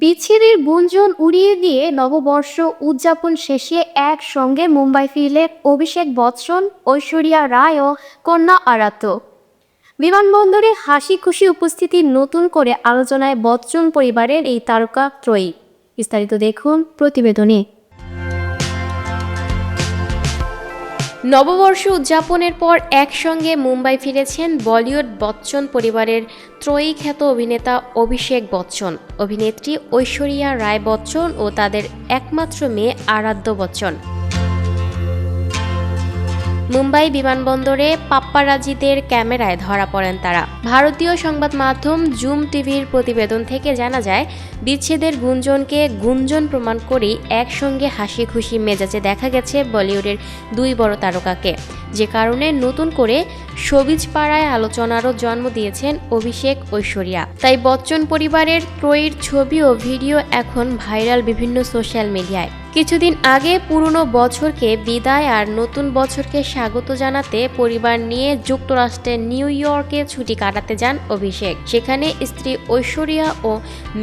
বিচ্ছেদের গুঞ্জন উড়িয়ে দিয়ে নববর্ষ উদযাপন শেষে একসঙ্গে মুম্বাই ফিরলেন অভিষেক বচ্চন, ঐশ্বরিয়া রায় ও কন্যা আরাত্য। বিমানবন্দরে হাসি খুশি উপস্থিতি নতুন করে আলোচনায় বচ্চন পরিবারের এই তারকা ত্রয়ী। বিস্তারিত দেখুন প্রতিবেদনে। নববর্ষ উদযাপনের পর একসঙ্গে মুম্বাই ফিরেছেন বলিউড বচ্চন পরিবারের ত্রয়ী খ্যাত অভিনেতা অভিষেক বচ্চন। অভিনেত্রী ঐশ্বরিয়া রায় বচ্চন ও তাদের একমাত্র মেয়ে আরাধ্য বচ্চন। মুম্বাই বিমানবন্দরে পাপ্পারাজিদের ক্যামেরায় ধরা পড়েন তারা। ভারতীয় সংবাদ মাধ্যম জুম টিভির প্রতিবেদন থেকে জানা যায়, বিচ্ছেদের গুঞ্জনকে গুঞ্জন প্রমাণ করেই একসঙ্গে হাসি খুশি মেজাজে দেখা গেছে বলিউডের দুই বড় তারকাকে। যে কারণে নতুন করে সবিজ পাড়ায় আলোচনারও জন্ম দিয়েছেন অভিষেক ঐশ্বরিয়া। তাই বচ্চন পরিবারের ত্রয়ীর ছবি ও ভিডিও এখন ভাইরাল বিভিন্ন সোশ্যাল মিডিয়ায়। কিছুদিন আগে পুরনো বছরকে বিদায় আর নতুন বছরকে স্বাগত জানাতে পরিবার নিয়ে যুক্তরাষ্ট্রের নিউ ইয়র্কে ছুটি কাটাতে যান অভিষেক। সেখানে স্ত্রী ঐশ্বরিয়া ও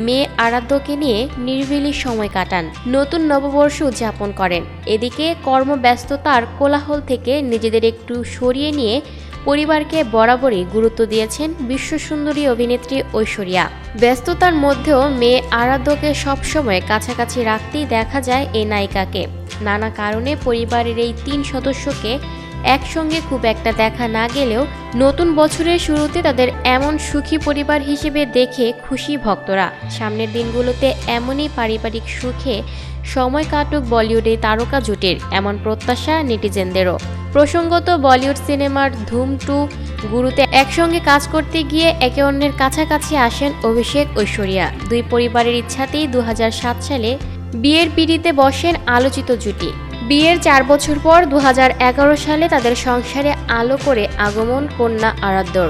মেয়ে আরাধ্যকে নিয়ে নিরিবিলি সময় কাটান। নতুন নববর্ষ উদযাপন করেন। এদিকে কর্মব্যস্ততার কোলাহল থেকে নিজেদের একটু সরিয়ে নিয়ে পরিবারকে বরাবরই গুরুত্ব দিয়েছেন বিশ্বসুন্দরী অভিনেত্রী ঐশ্বরিয়া। ব্যস্ততার মধ্যেও মেয়ে আরাধ্যকে সবসময় কাছাকাছি রাখতেই দেখা যায় এই নায়িকাকে। নানা কারণে পরিবারের এই তিন সদস্যকে একসঙ্গে খুব একটা দেখা না গেলেও নতুন বছরের শুরুতে তাদের এমন সুখী পরিবার হিসেবে দেখে খুশি ভক্তরা। সামনের দিনগুলোতে এমনই পারিবারিক সুখে সময় কাটুক বলিউডে তারকা জুটির, এমন প্রত্যাশা নেটিজেনদেরও। প্রসঙ্গত বলিউড সিনেমার ধুম টু গুরুতে একসঙ্গে কাজ করতে গিয়ে একে অন্যের কাছাকাছি আসেন অভিষেক ঐশ্বরিয়া। দুই পরিবারের ইচ্ছাতেই দুহাজার সাত সালে বিয়ের পিড়িতে বসেন আলোচিত জুটি। বিয়ের চার বছর পর দুহাজার এগারো সালে তাদের সংসারে আলো করে আগমন কন্যা আরাধ্যর।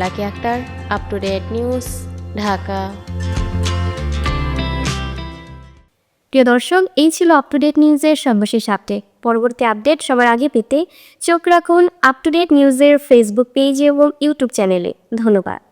Lucky Akter up to date news Dhaka. প্রিয় দর্শক, এই ছিল আপ টু ডেট নিউজের সর্বশেষ আপডেট পরবর্তী আপডেট সবার আগে পেতে চোখ রাখুন আপ টু ডেট নিউজের ফেসবুক পেজ এবং ইউটিউব চ্যানেলে ধন্যবাদ।